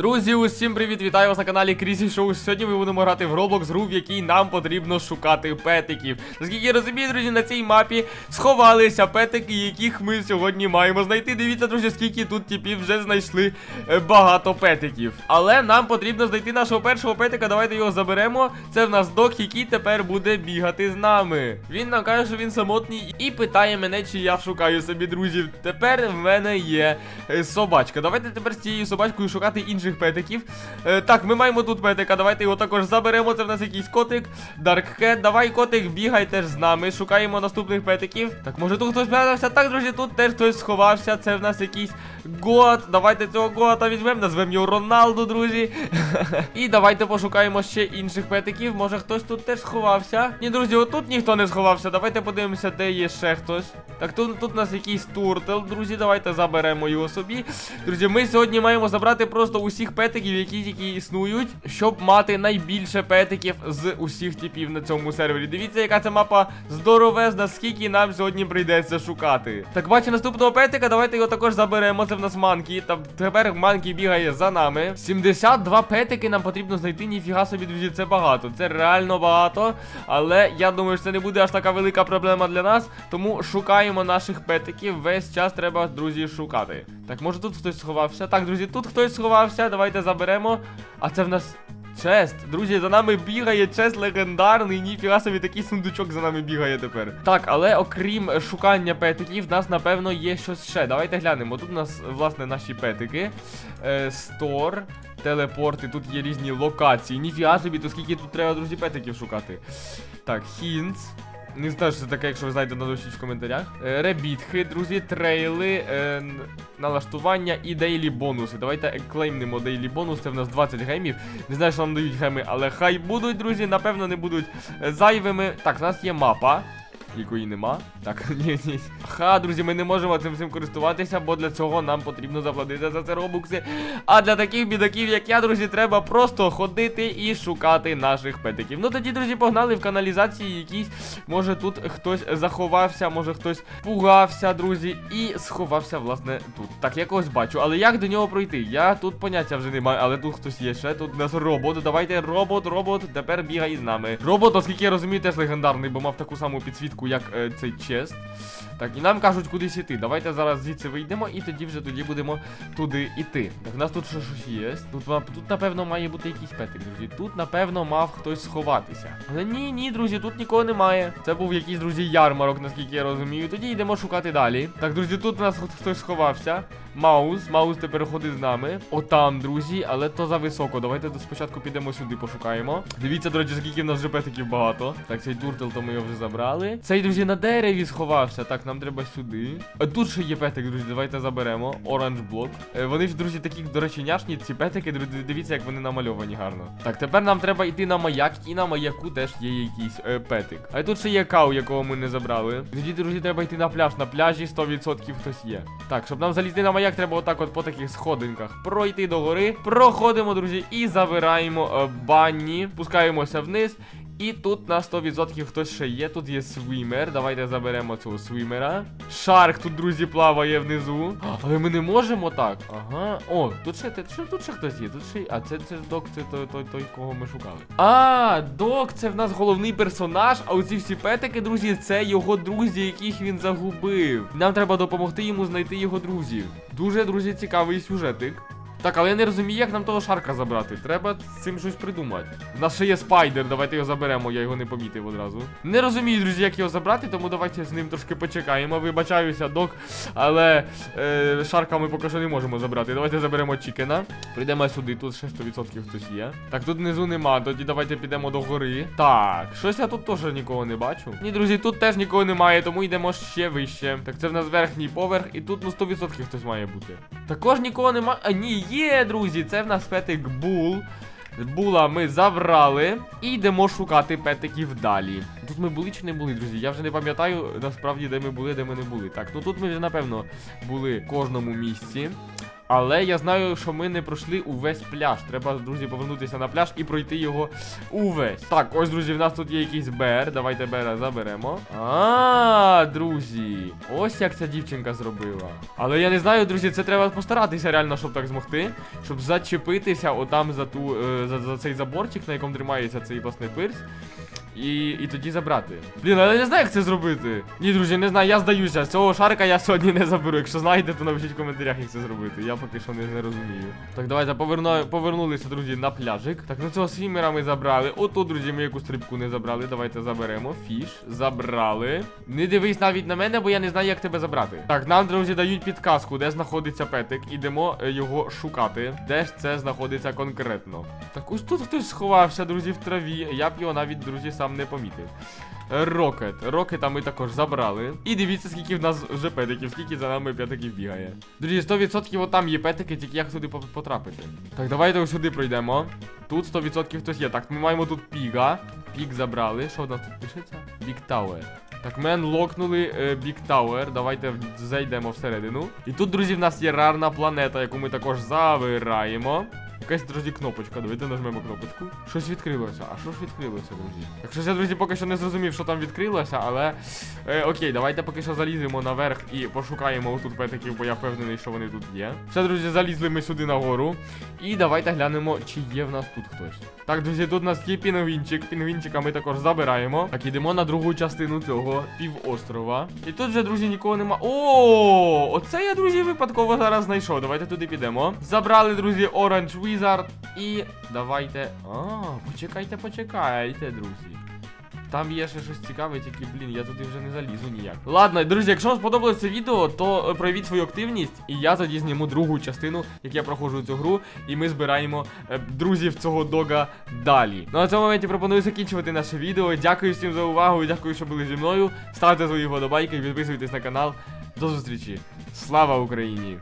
Друзі, усім привіт! Вітаю вас на каналі Крісі Шоу. Сьогодні ми будемо грати в Roblox гру, в якій нам потрібно шукати петиків. Наскільки я розумію, друзі, на цій мапі сховалися петики, яких ми сьогодні маємо знайти. Дивіться, друзі, скільки тут типів вже знайшли е, багато петиків. Але нам потрібно знайти нашого першого петика. Давайте його заберемо. Це в нас док, який тепер буде бігати з нами. Він нам каже, що він самотній і питає мене, чи я шукаю собі друзів. Тепер в мене є е, собачка. Давайте тепер з цією собачкою шукати інших петиків. Е, так, ми маємо тут петика. Давайте його також заберемо. Це в нас якийсь котик. Даркхед. Давай, котик, бігай теж з нами. Шукаємо наступних петиків. Так, може тут хтось прятався? Так, друзі, тут теж хтось сховався. Це в нас якийсь гот. Давайте цього гота візьмемо, назвемо його Роналду, друзі. І давайте пошукаємо ще інших петиків. Може хтось тут теж сховався. Ні, друзі, отут ніхто не сховався. Давайте подивимося, де є ще хтось. Так, тут, тут у нас якийсь туртл, друзі. Давайте заберемо його собі. Друзі, ми сьогодні маємо забрати просто усіх петиків, які тільки існують, щоб мати найбільше петиків з усіх типів на цьому сервері. Дивіться, яка ця мапа здоровезна, скільки нам сьогодні прийдеться шукати. Так, бачу наступного петика, давайте його також заберемо. Це в нас манкі. Та тепер манкі бігає за нами. 72 петики нам потрібно знайти. Ніфіга собі, друзі, це багато. Це реально багато. Але я думаю, що це не буде аж така велика проблема для нас. Тому шукаємо наших петиків. Весь час треба, друзі, шукати. Так, може тут хтось сховався? Так, друзі, тут хтось сховався. Давайте заберемо. А це в нас. Чест, друзі, за нами бігає чест легендарний, ніфіга собі такий сундучок за нами бігає тепер. Так, але окрім шукання петиків, в нас напевно є щось ще. Давайте глянемо. Тут у нас, власне, наші петики. Е, стор, телепорти, тут є різні локації. Ніфіга собі, то скільки тут треба, друзі, петиків шукати. Так, хінц. Не знаю, що це таке, якщо ви знаєте, напишіть в коментарях. Е, Ребітхи, друзі, трейли, е, налаштування і дейлі бонуси. Давайте клеймнемо дейлі бонус, це в нас 20 гемів. Не знаю, що нам дають геми, але хай будуть, друзі, напевно, не будуть е, зайвими. Так, в нас є мапа. Якої нема. Так, ні, ні. Ха, друзі, ми не можемо цим всім користуватися, бо для цього нам потрібно заплатити за це робукси. А для таких бідаків, як я, друзі, треба просто ходити і шукати наших петиків. Ну тоді, друзі, погнали в каналізації якісь. Може тут хтось заховався, може хтось пугався, друзі, і сховався, власне, тут. Так, я когось бачу. Але як до нього пройти? Я тут поняття вже не маю, але тут хтось є ще. Тут у нас робот. Давайте робот, робот, тепер бігай з нами. Робот, оскільки я розумію, теж легендарний, бо мав таку саму підсвітку, як е, цей чест. Так, і нам кажуть, кудись іти. Давайте зараз звідси вийдемо і тоді вже тоді будемо туди іти. Так, у нас тут щось є. Тут, тут, напевно, має бути якийсь петик, друзі. Тут, напевно, мав хтось сховатися. Але ні, ні, друзі, тут нікого немає. Це був якийсь, друзі, ярмарок, наскільки я розумію. Тоді йдемо шукати далі. Так, друзі, тут у нас хтось сховався. Маус, Маус тепер ходить з нами. Отам, друзі, але то за високо. Давайте спочатку підемо сюди, пошукаємо. Дивіться, до речі, скільки в нас вже петиків багато. Так, цей туртл, то ми його вже забрали. Цей, друзі, на дереві сховався. Так, нам треба сюди. А тут ще є петик, друзі, давайте заберемо. Оранж блок. Е, вони ж, друзі, такі, до речі, няшні, ці петики, друзі, дивіться, як вони намальовані гарно. Так, тепер нам треба йти на маяк, і на маяку теж є якийсь е, петик. А тут ще є кау, якого ми не забрали. Тоді, друзі, треба йти на пляж. На пляжі 100% хтось є. Так, щоб нам залізти на маяк, треба отак от по таких сходинках пройти до гори. Проходимо, друзі, і забираємо е, банні. Спускаємося вниз. І тут на 100% хтось ще є. Тут є свімер. Давайте заберемо цього свімера. Шарк тут, друзі, плаває внизу. Але ми не можемо так. Ага. О, тут ще, тут ще, хтось є. Тут ще. А це, це док, це той, той, той, кого ми шукали. А, док, це в нас головний персонаж. А оці всі петики, друзі, це його друзі, яких він загубив. Нам треба допомогти йому знайти його друзів. Дуже, друзі, цікавий сюжетик. Так, але я не розумію, як нам того шарка забрати. Треба з цим щось придумати. У нас ще є спайдер, давайте його заберемо, я його не помітив одразу. Не розумію, друзі, як його забрати, тому давайте з ним трошки почекаємо. Вибачаюся, док. Але е, шарка ми поки що не можемо забрати. Давайте заберемо чікена. Прийдемо сюди, тут ще 100% хтось є. Так, тут внизу нема, тоді давайте підемо до гори. Так, щось я тут теж нікого не бачу. Ні, друзі, тут теж нікого немає, тому йдемо ще вище. Так, це в нас верхній поверх, і тут ну 100% хтось має бути. Також нікого немає. А ні, є, друзі, це в нас петик Бул. Була ми забрали і йдемо шукати петиків далі. Тут ми були чи не були, друзі? Я вже не пам'ятаю насправді, де ми були, де ми не були. Так, ну тут ми вже напевно були в кожному місці. Але я знаю, що ми не пройшли увесь пляж. Треба, друзі, повернутися на пляж і пройти його увесь. Так, ось, друзі, в нас тут є якийсь БР. Давайте БР заберемо. А, друзі, ось як ця дівчинка зробила. Але я не знаю, друзі, це треба постаратися реально, щоб так змогти. Щоб зачепитися отам за ту е, за, за цей заборчик, на якому тримається цей власний пирс. І, і тоді забрати. Блін, але я не знаю, як це зробити. Ні, друзі, не знаю, я здаюся. Цього шарика я сьогодні не заберу. Якщо знаєте, то напишіть в коментарях, як це зробити. Я поки що не, не розумію. Так, давайте поверну, повернулися, друзі, на пляжик. Так, ну цього свімера ми забрали. Отут, друзі, ми якусь стрибку не забрали. Давайте заберемо. Фіш. Забрали. Не дивись навіть на мене, бо я не знаю, як тебе забрати. Так, нам, друзі, дають підказку, де знаходиться петик. Ідемо е, його шукати. Де ж це знаходиться конкретно? Так, ось тут хтось сховався, друзі, в траві. Я б його навіть, друзі, сам не помітив. Рокет. Рокета ми також забрали. І дивіться, скільки в нас вже петиків, скільки за нами п'ятиків бігає. Друзі, 100% отам є петики, тільки як туди потрапити. Так, давайте сюди пройдемо. Тут 100% хтось є. Так, ми маємо тут піга. Пік забрали. Що в нас тут пишеться? Бік Тауер. Так, ми локнули е, Бік Тауер. Давайте зайдемо всередину. І тут, друзі, в нас є рарна планета, яку ми також забираємо. Якась, друзі, кнопочка. Давайте нажмемо кнопочку. Щось відкрилося. А що ж відкрилося, друзі? Щось я, друзі, поки що не зрозумів, що там відкрилося, але. Е, окей, давайте поки що заліземо наверх і пошукаємо отут петиків, бо я впевнений, що вони тут є. Все, друзі, залізли ми сюди нагору. І давайте глянемо, чи є в нас тут хтось. Так, друзі, тут у нас є пінгвінчик. Пінгвінчика ми також забираємо. Так, ідемо на другу частину цього півострова. І тут вже, друзі, нікого нема. О, оце я, друзі, випадково зараз знайшов. Давайте туди підемо. Забрали, друзі, Orange Wizard. І давайте. А, почекайте, почекайте, друзі. Там є ще щось цікаве, тільки, блін, я туди вже не залізу ніяк. Ладно, друзі, якщо вам сподобалось це відео, то е, проявіть свою активність, і я тоді зніму другу частину, як я проходжу цю гру, і ми збираємо е, друзів цього дога далі. Ну а на цьому моменті пропоную закінчувати наше відео. Дякую всім за увагу, дякую, що були зі мною. Ставте свої вподобайки, підписуйтесь на канал. До зустрічі. Слава Україні!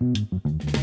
Mm-hmm.